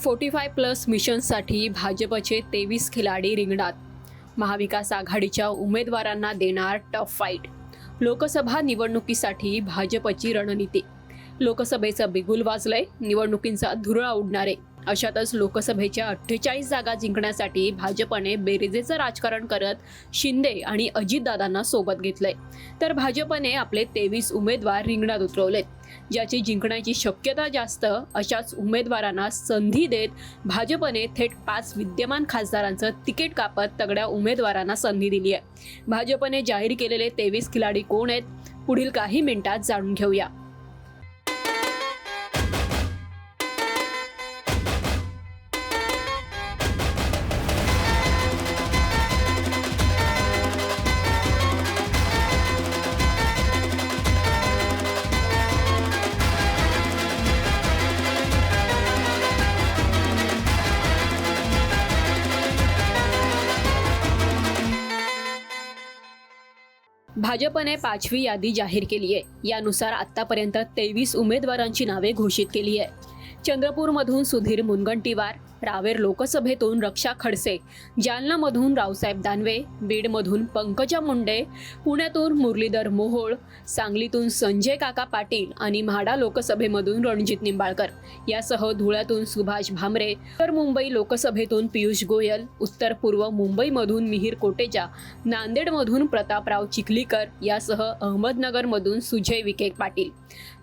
Forty five plus मिशनसाठी भाजपचे तेवीस खिलाडी रिंगणात. महाविकास आघाडीच्या उमेदवारांना देणार टफ फाईट. लोकसभा निवडणुकीसाठी भाजपची रणनीती. लोकसभेचं बिगुल वाजलंय निवडणुकींचा धुरळा उडणारे अशातच लोकसभेच्या अठ्ठेचाळीस जागा जिंकण्यासाठी भाजपने बेरिजेचं राजकारण करत शिंदे आणि अजितदादांना सोबत घेतलंय. तर भाजपने आपले तेवीस उमेदवार रिंगणात उतरवलेत. ज्याची जिंकण्याची शक्यता जास्त अशाच उमेदवारांना संधी देत भाजपने थेट पाच विद्यमान खासदारांचं तिकीट कापत तगड्या उमेदवारांना संधी दिली आहे भाजपने जाहीर केलेले तेवीस खिलाडी कोण आहेत पुढील काही मिनिटात जाणून घेऊया. भाजपने पाचवी यादी जाहीर केली आहे. यानुसार आतापर्यंत तेवीस उमेदवारांची नावे घोषित केली आहे. चंद्रपूरमधून सुधीर मुनगंटीवार रावेर लोकसभेतून रक्षा खडसे जालनामधून रावसाहेब दानवे बीडमधून पंकजा मुंडे पुण्यातून मुरलीधर मोहोळ सांगलीतून संजय काका पाटील आणि म्हाडा लोकसभेमधून रणजित निंबाळकर. यासह धुळ्यातून सुभाष भामरे तर मुंबई लोकसभेतून पियुष गोयल उत्तर पूर्व मुंबईमधून मिहीर कोटेजा नांदेडमधून प्रतापराव चिखलीकर यासह अहमदनगरमधून सुजय विखे पाटील.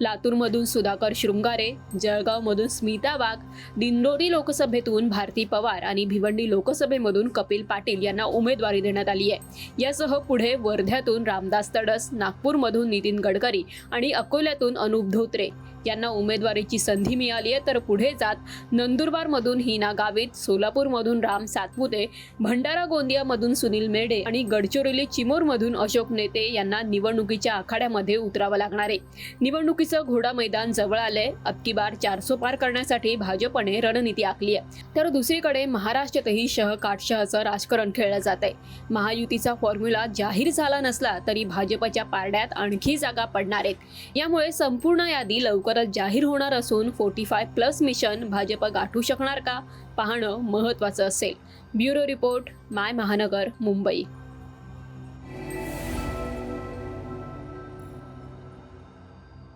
लातूरमधून सुधाकर शृंगारे जळगावमधून स्मिता वाघ दिंडोरी लोकसभेतून भारती पवार आणि भिवंडी लोकसभेमधून कपिल पाटील यांना उमेदवारी देण्यात आली आहे. यासह पुढे वर्ध्यातून रामदास तडस नागपूरमधून नितीन गडकरी आणि अकोल्यातून अनुप धोत्रे. यांना उमेदवारीची संधी मिळाली आहे. तर पुढे जात नंदुरबारमधून हिना गावित सोलापूरमधून राम सातपुते भंडारा गोंदियामधून सुनील मेढे आणि गडचिरोली चिमूरमधून अशोक नेते यांना निवडणुकीच्या आखाड्यामध्ये उतरावं लागणार आहे. निवडणुकीचं घोडा मैदान जवळ आलंय. अबकी बार चारसो पार करण्यासाठी भाजपने रणनीती आखली आहे. तर दुसरीकडे महाराष्ट्रातही शह काटशहचं राजकारण खेळलं जात आहे. महायुतीचा फॉर्म्युला जाहीर झाला नसला तरी भाजपच्या पारड्यात आणखी जागा पडणार आहेत. यामुळे संपूर्ण यादी लवकर लवकरच जाहीर होणार असून forty five plus mission Bhajap गाठू शकणार का? पाहणं महत्त्वाचं असेल. ब्युरो रिपोर्ट माय महानगर मुंबई.